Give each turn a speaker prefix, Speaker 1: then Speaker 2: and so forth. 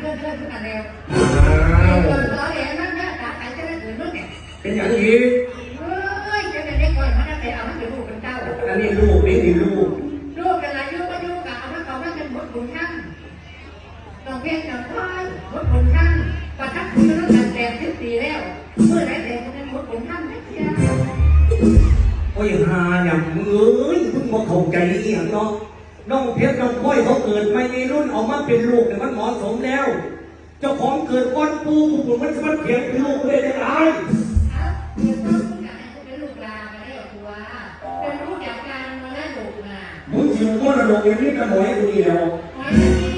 Speaker 1: เพื่อนเพื่อนทุกอันแล้ว
Speaker 2: อ้าว
Speaker 1: เกิดต่อแหลนั่นเนี่ยตาใครจะได้เกิดเมื่อเนี่ย
Speaker 2: เป็นอย่างนี้
Speaker 1: เฮ้ยจะได้ได้ก่อนมันจะเอามันเป็นลูกเป็นเจ้า
Speaker 2: อันนี้ลูกนี่นี่ลูก
Speaker 1: ลูกเป็นอะไรลูกก็ลูกกับเอามันเขามันเป็นหมดบุญท่านต้องเพียงแต่ควายหมดบุญท่านประทับคุณแล้วกันแต่สิบปีแล้วเมื่อไรแต่มันเป็นหมดบุญท่านไม่เที่ยว
Speaker 2: โอ้ยหาอย่างมึงเอ้ยเพิ่งมาเข้าใจอีหยังเนาะ น้องเพชรน้องพ้อยเขาเกิดไม่ในรุ่นออกมาเป็นลูกเนี่ยมันเหมาะสมแล้ว เจ้าของเกิดก้อนปูผมมันจะมันเพียงเป็นลูกเลยได้ไร
Speaker 1: เดี๋ยวต้องการเป็นลูกลาไปได้หรอตัวเป็นลูกจากการมาได้ลูกมา
Speaker 2: มึงถือว่าระดกอย่างนี้กันหน่อยกูดีแล้ว
Speaker 1: หอยนี่